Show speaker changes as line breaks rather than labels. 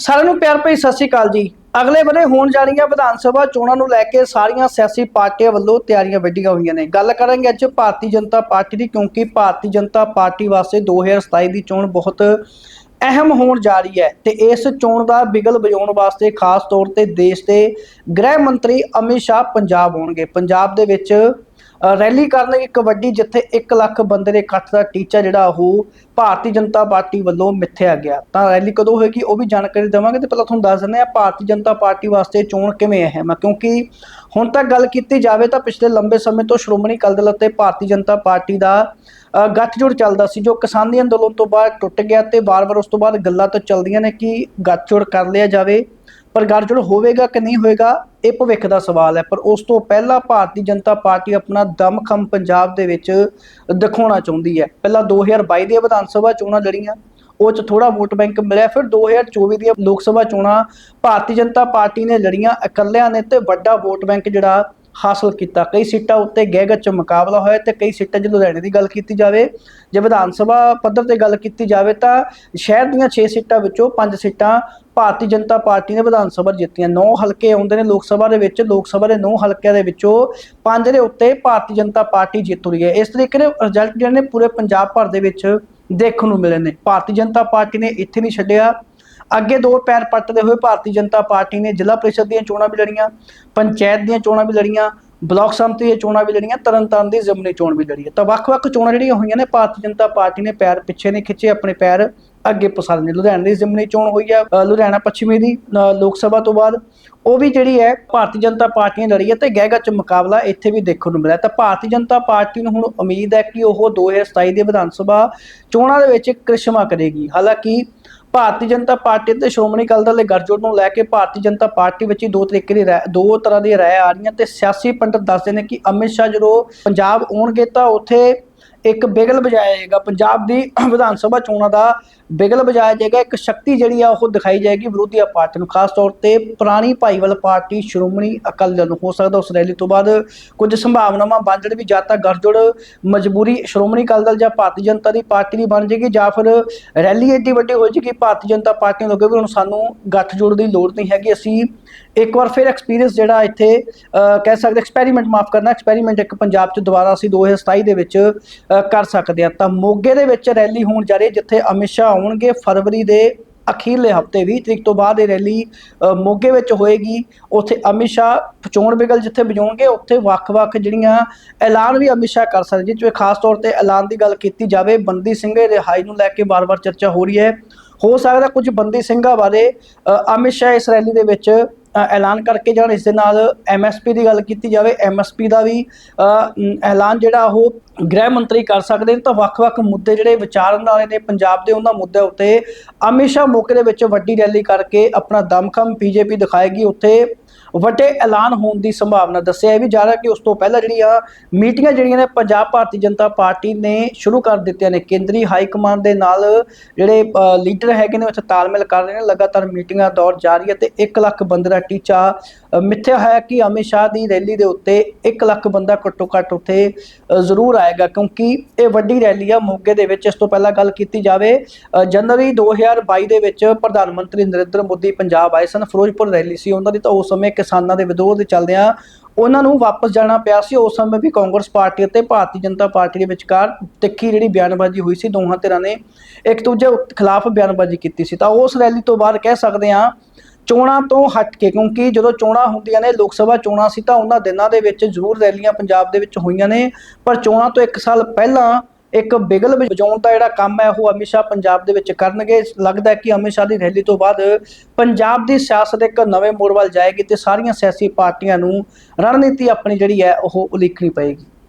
ਸਾਰਿਆਂ ਨੂੰ ਪਿਆਰ ਭਰੀ ਸਤਿ ਸ਼੍ਰੀ ਅਕਾਲ ਜੀ। ਅਗਲੇ ਬੰਨੇ ਹੋਣ ਜਾਣੀਆਂ ਵਿਧਾਨ ਸਭਾ ਚੋਣਾਂ ਨੂੰ ਲੈ ਕੇ ਸਾਰੀਆਂ ਸਿਆਸੀ ਪਾਰਟੀਆਂ ਵੱਲੋਂ ਤਿਆਰੀਆਂ ਵੱਢੀਆਂ ਹੋਈਆਂ ਨੇ। ਗੱਲ ਕਰਾਂਗੇ ਅੱਜ ਭਾਰਤੀ ਜਨਤਾ ਪਾਰਟੀ ਦੀ, ਕਿਉਂਕਿ ਭਾਰਤੀ ਜਨਤਾ ਪਾਰਟੀ ਵਾਸਤੇ 2027 ਦੀ ਚੋਣ ਬਹੁਤ ਅਹਿਮ ਹੋਣ ਜਾ ਰਹੀ ਹੈ ਤੇ ਇਸ ਚੋਣ ਦਾ ਬਿਗਲ ਵਜਾਉਣ ਵਾਸਤੇ ਖਾਸ ਤੌਰ ਤੇ ਦੇਸ਼ ਦੇ ਗ੍ਰਹਿ ਮੰਤਰੀ ਅਮਿਤ ਸ਼ਾਹ ਪੰਜਾਬ ਆਉਣਗੇ। ਪੰਜਾਬ ਦੇ ਵਿੱਚ ਰੈਲੀ ਕਰਨਗੇ ਇੱਕ ਜਿੱਥੇ 1 ਲੱਖ ਬੰਦੇ ਦੇ ਇਕੱਠ ਦਾ ਟੀਚਾ ਜਿਹੜਾ ਉਹ ਭਾਰਤੀ ਜਨਤਾ ਪਾਰਟੀ ਵੱਲੋਂ ਮਿੱਥਿਆ ਗਿਆ। ਤਾਂ ਰੈਲੀ ਕਦੋਂ ਹੋਏਗੀ ਉਹ ਵੀ ਜਾਣਕਾਰੀ ਦੇਵਾਂਗੇ ਤੇ ਪਹਿਲਾਂ ਤੁਹਾਨੂੰ ਦੱਸ ਦਿੰਦੇ ਆ ਭਾਰਤੀ ਜਨਤਾ ਪਾਰਟੀ ਵਾਸਤੇ ਚੋਣ ਕਿਵੇਂ ਅਹਿਮ ਹੈ ਕਿਉਂਕਿ ਹੁਣ ਤੱਕ ਗੱਲ ਕੀਤੀ ਜਾਵੇ ਤਾਂ ਪਿਛਲੇ ਲੰਬੇ ਸਮੇਂ ਤੋਂ ਸ਼੍ਰੋਮਣੀ ਅਕਾਲੀ ਦਲ ਅਤੇ ਭਾਰਤੀ ਜਨਤਾ ਪਾਰਟੀ ਦਾ ਅ, ਗੱਠਜੋੜ ਚੱਲਦਾ ਸੀ ਜੋ ਕਿਸਾਨੀ ਅੰਦੋਲਨ ਤੋਂ ਬਾਅਦ ਟੁੱਟ ਗਿਆ ਤੇ ਵਾਰ-ਵਾਰ ਉਸ ਤੋਂ ਬਾਅਦ ਗੱਲਾਂ ਤਾਂ ਚੱਲਦੀਆਂ ਨੇ ਕਿ ਗੱਠਜੋੜ ਕਰ ਲਿਆ ਜਾਵੇ। ਪਰ ਗੱਠਜੋੜ ਹੋਵੇਗਾ ਕਿ ਨਹੀਂ ਹੋਵੇਗਾ, ਇਹ ਭਵਿੱਖ ਦਾ ਸਵਾਲ ਹੈ। ਪਰ ਉਸ ਤੋਂ ਪਹਿਲਾਂ ਭਾਰਤੀ ਜਨਤਾ ਪਾਰਟੀ ਆਪਣਾ ਦਮਖਮ ਪੰਜਾਬ ਦੇ ਵਿੱਚ ਦਿਖਾਉਣਾ ਚਾਹੁੰਦੀ ਹੈ। ਪਹਿਲਾਂ 2022 ਦੀਆਂ ਵਿਧਾਨ ਸਭਾ ਚੋਣਾਂ ਲੜੀਆਂ, ਉਹ ਚ ਥੋੜਾ ਵੋਟ ਬੈਂਕ ਮਿਲਿਆ, ਫਿਰ 2024 ਦੀਆਂ ਲੋਕ ਸਭਾ ਚੋਣਾਂ ਭਾਰਤੀ ਜਨਤਾ ਪਾਰਟੀ ਨੇ ਲੜੀਆਂ, ਇਕੱਲਿਆਂ ਨੇ ਤੇ ਵੱਡਾ ਵੋਟ ਬੈਂਕ ਜਿਹੜਾ ਹਾਸਲ ਕੀਤਾ। ਕਈ ਸੀਟਾਂ ਉੱਤੇ ਗਹਿਗੱਚ ਮੁਕਾਬਲਾ ਹੋਇਆ ਤੇ ਕਈ ਸੀਟਾਂ ਜੇ ਲੁਧਿਆਣੇ ਦੀ ਗੱਲ ਕੀਤੀ ਜਾਵੇ, ਜੇ ਵਿਧਾਨ ਸਭਾ ਪੱਧਰ ਤੇ ਗੱਲ ਕੀਤੀ ਜਾਵੇ ਤਾਂ ਸ਼ਹਿਰ ਦੀਆਂ 6 ਸੀਟਾਂ ਵਿੱਚੋਂ 5 ਸੀਟਾਂ ਭਾਰਤੀ ਜਨਤਾ ਪਾਰਟੀ ਨੇ ਵਿਧਾਨ ਸਭਾ ਜਿੱਤੀਆਂ। 9 ਹਲਕੇ ਆਉਂਦੇ ਨੇ ਲੋਕ ਸਭਾ ਦੇ ਵਿੱਚ। ਲੋਕ ਸਭਾ ਦੇ 9 ਹਲਕਿਆਂ ਦੇ ਵਿੱਚੋਂ 5 ਦੇ ਉੱਤੇ ਭਾਰਤੀ ਜਨਤਾ ਪਾਰਟੀ ਜਿੱਤ ਰਹੀ ਹੈ। ਇਸ ਤਰੀਕੇ ਦੇ ਰਿਜ਼ਲਟ ਜਿਹੜੇ ਨੇ ਪੂਰੇ ਪੰਜਾਬ ਭਰ ਦੇ ਵਿੱਚ ਦੇਖਣ ਨੂੰ ਮਿਲੇ ਨੇ। ਭਾਰਤੀ ਜਨਤਾ ਪਾਰਟੀ ਨੇ ਇੱਥੇ ਨਹੀਂ ਛੱਡਿਆ। ਅੱਗੇ ਦੋ ਪੈਰ ਪੱਟਦੇ ਹੋਏ ਭਾਰਤੀ ਜਨਤਾ ਪਾਰਟੀ ਨੇ ਜ਼ਿਲ੍ਹਾ ਪ੍ਰੀਸ਼ਦ ਦੀਆਂ ਚੋਣਾਂ ਵੀ ਲੜੀਆਂ, ਪੰਚਾਇਤ ਦੀਆਂ ਚੋਣਾਂ ਵੀ ਲੜੀਆਂ, ਬਲਾਕ ਸੰਮਤੀ ਦੀਆਂ ਚੋਣਾਂ ਵੀ ਲੜੀਆਂ, ਤਰਨਤਾਰਨ ਦੀ ਜ਼ਿਮਨੀ ਚੋਣ ਵੀ ਲੜੀ ਹੈ। ਤਾਂ ਵੱਖ-ਵੱਖ ਚੋਣਾਂ ਜਿਹੜੀਆਂ ਹੋਈਆਂ ਨੇ, ਭਾਰਤੀ ਜਨਤਾ ਪਾਰਟੀ ਨੇ ਪੈਰ ਪਿੱਛੇ ਨਹੀਂ ਖਿੱਚੇ, ਆਪਣੇ ਪੈਰ ਅੱਗੇ ਪਸਾਰੇ ਨੇ। ਲੁਧਿਆਣਾ ਦੀ ਜ਼ਿਮਨੀ ਚੋਣ ਹੋਈ ਹੈ ਲੁਧਿਆਣਾ ਪੱਛਮੀ ਦੀ ਲੋਕ ਸਭਾ ਤੋਂ ਬਾਅਦ। ਉਹ ਵੀ ਜਿਹੜੀ ਹੈ, ਭਾਰਤੀ ਜਨਤਾ ਪਾਰਟੀ ਨੇ ਲੜੀ ਹੈ ਤੇ ਗਹਿਗਾ ਚ ਮੁਕਾਬਲਾ ਇੱਥੇ ਵੀ ਦੇਖਣ ਨੂੰ ਮਿਲਿਆ। ਤਾਂ ਭਾਰਤੀ ਜਨਤਾ ਪਾਰਟੀ ਨੂੰ ਹੁਣ ਉਮੀਦ ਹੈ ਕਿ ਉਹ 2027 ਦੇ ਵਿਧਾਨ ਸਭਾ ਚੋਣਾਂ ਦੇ ਵਿੱਚ ਕ੍ਰਿਸ਼ਮਾ ਕਰੇਗੀ। ਹਾਲਾਂਕਿ ਭਾਰਤੀ ਜਨਤਾ ਪਾਰਟੀ ਤੇ ਸ਼੍ਰੋਮਣੀ ਅਕਾਲੀ ਦਲ ਦੇ ਗੱਠਜੋੜ ਨੂੰ ਲੈ ਕੇ ਭਾਰਤੀ ਜਨਤਾ ਪਾਰਟੀ ਵਿੱਚ ਹੀ ਦੋ ਤਰੀਕੇ ਦੀ ਰਾਏ ਦੋ ਤਰ੍ਹਾਂ ਦੀ ਰਾਏ ਆ ਰਹੀਆਂ ਤੇ ਸਿਆਸੀ ਪੰਡਤ ਦੱਸਦੇ ਨੇ ਕਿ ਅਮਿਤ ਸ਼ਾਹ ਜਦੋਂ ਪੰਜਾਬ ਆਉਣਗੇ ਤਾਂ ਉੱਥੇ ਇੱਕ ਬਿਗਲ ਵਜਾਇਆ ਜਾਏਗਾ। ਪੰਜਾਬ ਦੀ ਵਿਧਾਨ ਸਭਾ ਚੋਣਾਂ ਦਾ ਬਿਗਲ ਵਜਾਇਆ ਜਾਏਗਾ। ਇੱਕ ਸ਼ਕਤੀ ਜਿਹੜੀ ਆ, ਉਹ ਦਿਖਾਈ ਜਾਏਗੀ ਵਿਰੋਧੀ ਪਾਰਟੀ ਨੂੰ। ਖਾਸ ਤੌਰ ਤੇ ਪੁਰਾਣੀ ਭਾਈਵਾਲ ਪਾਰਟੀ ਸ਼੍ਰੋਮਣੀ ਅਕਾਲੀ ਦਲ ਨੂੰ। ਹੋ ਸਕਦਾ ਉਸ ਰੈਲੀ ਤੋਂ ਬਾਅਦ ਕੁਝ ਸੰਭਾਵਨਾਵਾਂ ਬਣ ਜਾਣ ਵੀ ਜਾਂ ਤਾਂ ਗੱਠਜੋੜ ਮਜਬੂਰੀ ਸ਼੍ਰੋਮਣੀ ਅਕਾਲੀ ਦਲ ਜਾਂ ਭਾਰਤੀ ਜਨਤਾ ਦੀ ਪਾਰਟੀ ਦੀ ਬਣ ਜਾਏਗੀ ਜਾਂ ਫਿਰ ਰੈਲੀ ਏਡੀ ਵੱਡੀ ਹੋ ਜਾਏਗੀ ਭਾਰਤੀ ਜਨਤਾ ਪਾਰਟੀ ਨੂੰ ਲੱਗੇ ਵੀ ਹੁਣ ਸਾਨੂੰ ਗੱਠਜੋੜ ਦੀ ਲੋੜ ਨਹੀਂ ਹੈਗੀ। ਅਸੀਂ ਇੱਕ ਵਾਰ ਫਿਰ ਐਕਸਪੀਰੀਅੰਸ ਜਿਹੜਾ ਇੱਥੇ ਕਹਿ ਸਕਦੇ ਐਕਸਪੈਰੀਮੈਂਟ ਮਾਫ ਕਰਨਾ। ਐਕਸਪੈਰੀਮੈਂਟ ਇੱਕ ਪੰਜਾਬ 'ਚ ਦੁਬਾਰਾ ਅਸੀਂ 2027 ਦੇ ਵਿੱਚ ਕਰ ਸਕਦੇ ਹਾਂ ਤਾਂ ਮੋਗੇ ਦੇ ਵਿੱਚ ਰੈਲੀ ਹੋਣ ਜਾ ਰਹੀ ਹੈ, ਜਿੱਥੇ ਅਮਿਤ ਸ਼ਾਹ ਆਉਣਗੇ ਫਰਵਰੀ ਦੇ ਅਖੀਰਲੇ ਹਫ਼ਤੇ 20 ਤਰੀਕ ਤੋਂ ਬਾਅਦ ਇਹ ਰੈਲੀ ਮੋਗੇ ਵਿੱਚ ਹੋਏਗੀ। ਉੱਥੇ ਅਮਿਤ ਸ਼ਾਹ ਚੋਣ ਬਿਗਲ ਜਿੱਥੇ ਵਜਾਉਣਗੇ, ਉੱਥੇ ਵੱਖ-ਵੱਖ ਜਿਹੜੀਆਂ ਐਲਾਨ ਵੀ ਅਮਿਤ ਸ਼ਾਹ ਕਰ ਸਕਦੇ, ਜਿਸ ਖਾਸ ਤੌਰ ਤੇ ਐਲਾਨ ਦੀ ਗੱਲ ਕੀਤੀ ਜਾਵੇ, ਬੰਦੀ ਸਿੰਘ ਰਿਹਾਈ ਨੂੰ ਲੈ ਕੇ ਵਾਰ-ਵਾਰ ਚਰਚਾ ਹੋ ਰਹੀ ਹੈ। ਹੋ ਸਕਦਾ ਕੁਝ ਬੰਦੀ ਸਿੰਘਾਂ ਬਾਰੇ ਅਮਿਤ ਸ਼ਾਹ ਇਸ ਰੈਲੀ ਦੇ ਵਿੱਚ ਐਲਾਨ ਕਰਕੇ ਜਾਣ ਇਸ ਦੇ ਨਾਲ ਐਮਐਸਪੀ ਦੀ ਗੱਲ ਕੀਤੀ ਜਾਵੇ ਐਮਐਸਪੀ ਦਾ ਵੀ ਐਲਾਨ ਜਿਹੜਾ ਉਹ ਗ੍ਰਹਿ ਮੰਤਰੀ ਕਰ ਸਕਦੇ ਨੇ, ਤਾਂ ਵੱਖ-ਵੱਖ ਮੁੱਦੇ ਜਿਹੜੇ ਵਿਚਾਰਨ ਵਾਲੇ ਨੇ ਪੰਜਾਬ ਦੇ, ਉਹਨਾਂ ਮੁੱਦਿਆਂ ਉੱਤੇ ਹਮੇਸ਼ਾ ਮੌਕੇ ਦੇ ਵਿੱਚ ਵੱਡੀ ਰੈਲੀ ਕਰਕੇ ਆਪਣਾ ਦਮਖਮ ਬੀਜੇਪੀ ਦਿਖਾਏਗੀ। ਉੱਥੇ ਵੱਡੇ ਐਲਾਨ ਹੋਣ ਦੀ ਸੰਭਾਵਨਾ ਦੱਸਿਆ। ਇਹ ਵੀ ਜਾ ਰਿਹਾ ਕਿ ਉਸ ਤੋਂ ਪਹਿਲਾਂ ਜਿਹੜੀਆਂ ਮੀਟਿੰਗਾਂ ਜਿਹੜੀਆਂ ਨੇ ਪੰਜਾਬ ਭਾਰਤੀ ਜਨਤਾ ਪਾਰਟੀ ਨੇ ਸ਼ੁਰੂ ਕਰ ਦਿੱਤੀਆਂ ਨੇ। ਕੇਂਦਰੀ ਹਾਈ ਕਮਾਂਡ ਦੇ ਨਾਲ ਜਿਹੜੇ ਲੀਡਰ ਹੈਗੇ ਨੇ ਉੱਥੇ ਤਾਲਮੇਲ ਕਰ ਰਹੇ ਨੇ। ਲਗਾਤਾਰ ਮੀਟਿੰਗਾਂ ਦਾ ਦੌਰ ਜਾਰੀ ਹੈ ਤੇ 1 ਲੱਖ ਬੰਦੇ ਦਾ ਟੀਚਾ ਮਿੱਥਿਆ ਹੋਇਆ ਕਿ ਅਮਿਤ ਸ਼ਾਹ ਦੀ ਰੈਲੀ ਦੇ ਉੱਤੇ 1 ਲੱਖ ਬੰਦਾ ਘੱਟੋ ਘੱਟ ਉੱਥੇ ਜ਼ਰੂਰ ਆਏਗਾ। ਕਿਉਂਕਿ ਇਹ ਵੱਡੀ ਰੈਲੀ ਆ ਮੋਗੇ ਦੇ ਵਿੱਚ ਇਸ ਤੋਂ ਪਹਿਲਾਂ ਗੱਲ ਕੀਤੀ ਜਾਵੇ ਅ, ਜਨਵਰੀ 2022 ਦੇ ਵਿੱਚ ਪ੍ਰਧਾਨ ਮੰਤਰੀ ਨਰਿੰਦਰ ਮੋਦੀ ਪੰਜਾਬ ਆਏ ਸਨ। ਫਿਰੋਜ਼ਪੁਰ ਰੈਲੀ ਸੀ। ਉਹਨਾਂ ਦੀ ਤਾਂ ਉਸ ਸਮੇਂ ਕਿਸਾਨਾਂ ਦੇ ਵਿਰੋਧ ਦੇ ਚੱਲਦਿਆਂ ਉਹਨਾਂ ਨੂੰ ਵਾਪਸ ਜਾਣਾ ਪਿਆ ਸੀ। ਉਸ ਸਮੇਂ ਵੀ ਕਾਂਗਰਸ ਪਾਰਟੀ ਅਤੇ ਭਾਰਤੀ ਜਨਤਾ ਪਾਰਟੀ ਦੇ ਵਿਚਕਾਰ ਤਿੱਖੀ ਜਿਹੜੀ ਬਿਆਨਬਾਜ਼ੀ ਹੋਈ ਸੀ, ਦੋਹਾਂ ਧਿਰਾਂ ਨੇ ਇੱਕ ਦੂਜੇ ਖਿਲਾਫ ਬਿਆਨਬਾਜ਼ੀ ਕੀਤੀ ਸੀ। ਤਾਂ ਉਸ ਰੈਲੀ ਤੋਂ ਬਾਅਦ ਕਹਿ ਸਕਦੇ ਹਾਂ, ਚੋਣਾਂ ਤੋਂ ਹਟ ਕੇ, ਕਿਉਂਕਿ ਜਦੋਂ ਚੋਣਾਂ ਹੁੰਦੀਆਂ ਨੇ, ਲੋਕ ਸਭਾ ਚੋਣਾਂ ਸੀ ਤਾਂ ਉਹਨਾਂ ਦਿਨਾਂ ਦੇ ਵਿੱਚ ਜ਼ਰੂਰ ਰੈਲੀਆਂ ਪੰਜਾਬ ਦੇ ਵਿੱਚ ਹੋਈਆਂ ਨੇ। ਪਰ ਚੋਣਾਂ ਤੋਂ 1 ਸਾਲ ਪਹਿਲਾਂ ਇੱਕ ਬਿਗਲ ਵਜਾਉਣ ਦਾ ਜਿਹੜਾ ਕੰਮ ਹੈ, ਉਹ ਅਮਿਤ ਸ਼ਾਹ ਪੰਜਾਬ ਦੇ ਵਿੱਚ ਕਰਨਗੇ। ਲੱਗਦਾ ਹੈ ਕਿ ਅਮਿਤ ਸ਼ਾਹ ਦੀ ਰੈਲੀ ਤੋਂ ਬਾਅਦ ਪੰਜਾਬ ਦੀ ਸਿਆਸਤ ਇੱਕ ਨਵੇਂ ਮੋੜ ਵੱਲ ਜਾਏਗੀ ਤੇ ਸਾਰੀਆਂ ਸਿਆਸੀ ਪਾਰਟੀਆਂ ਨੂੰ ਰਣਨੀਤੀ ਆਪਣੀ ਜਿਹੜੀ ਹੈ, ਉਹ ਉਲੀਕਣੀ ਪਏਗੀ।